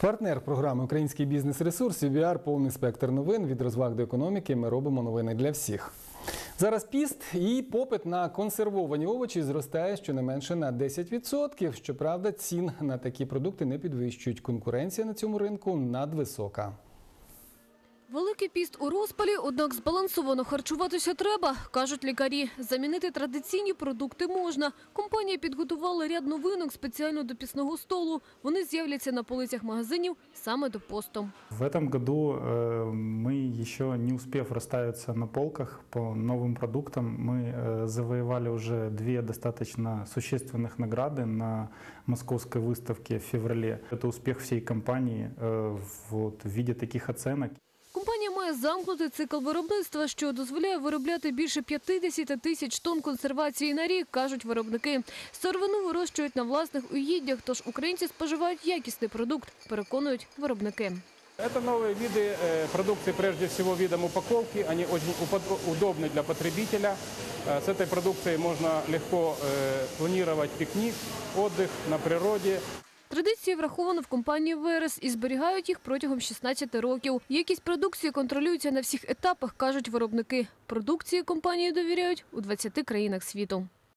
Партнер програми Український бізнес-ресурс UBR повний спектр новин від розваг до економіки. Ми робимо новини для всіх. Зараз піст і попит на консервовані овочі зростає щонайменше на 10%. Щоправда, цін на такі продукти не підвищують. Конкуренція на цьому ринку надвисока. Великий піст у розпалі, однак збалансовано харчуватися треба, кажуть лікарі. Замінити традиційні продукти можна. Компанія підготувала ряд новинок спеціально до пісного столу. Вони з'являться на полицях магазинів саме до посту. В этом году э, мы еще не успев расставиться на полках по новым продуктам, мы э, завоевали уже две достаточно существенных награды на московской выставке в феврале. Это успех всей компании э, вот, в виде таких оценок. Компанія має замкнутий цикл виробництва, що дозволяє виробляти більше 50 тисяч тонн консервації на рік, кажуть виробники. Сировину вирощують на власних угіддях, тож українці споживають якісний продукт, переконують виробники. Это новые виды э, продукции, прежде всего видом упаковки. Они очень упод- удобны для потребителя. Э, С этой продукцией можно легко э, планировать пикник, отдых на природе. Традиції враховано в компанії Верес і зберігають їх протягом 16 років. Якість продукції контролюється на всіх етапах, кажуть виробники. Продукції компанії довіряють у 20 країнах світу.